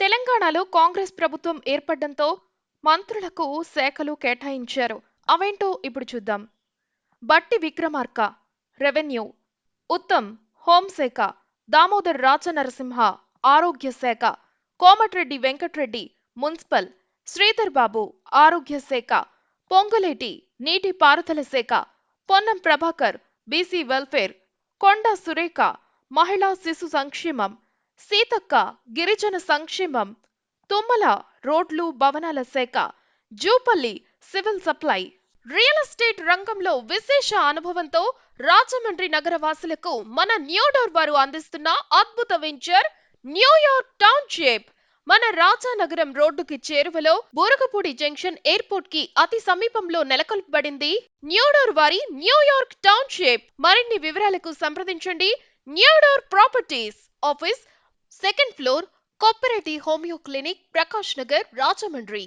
తెలంగాణలో కాంగ్రెస్ ప్రభుత్వం ఏర్పడడంతో మంత్రులకు శాఖలు కేటాయించారు. అవేంటో ఇప్పుడు చూద్దాం. బట్టి విక్రమార్క రెవెన్యూ ఉత్తమ్ హోంశాఖ దామోదర్ రాజనరసింహ ఆరోగ్య శాఖ కోమటిరెడ్డి వెంకట్రెడ్డి మున్సిపల్ శ్రీధర్ బాబు ఆరోగ్య శాఖ పొంగులేటి నీటి పారుదల శాఖ పొన్నం ప్రభాకర్ బీసీ వెల్ఫేర్ కొండా సురేఖ మహిళా శిశు సంక్షేమం సీతక్క గిరిజన సంక్షేమం తుమ్మల రోడ్లు భవనాల శాఖ Jupally civil supply. Real estate రంగంలో విశేష అనుభవంతో రాజమండ్రి నగర వాసులకు మన న్యూడోర్ వారు అందిస్తున్న అద్భుత వెంచర్ న్యూయార్క్ టౌన్షిప్. మన రాజానగరం రోడ్డుకి చేరువలో బూరగపూడి జంక్షన్ ఎయిర్పోర్ట్కి అతి సమీపంలో నెలకొల్పబడింది న్యూడోర్ వారి న్యూయార్క్ టౌన్షిప్. మరిన్ని వివరాలకు సంప్రదించండి new door properties office floor cooperative homeo clinic Prakash Nagar Rajahmundry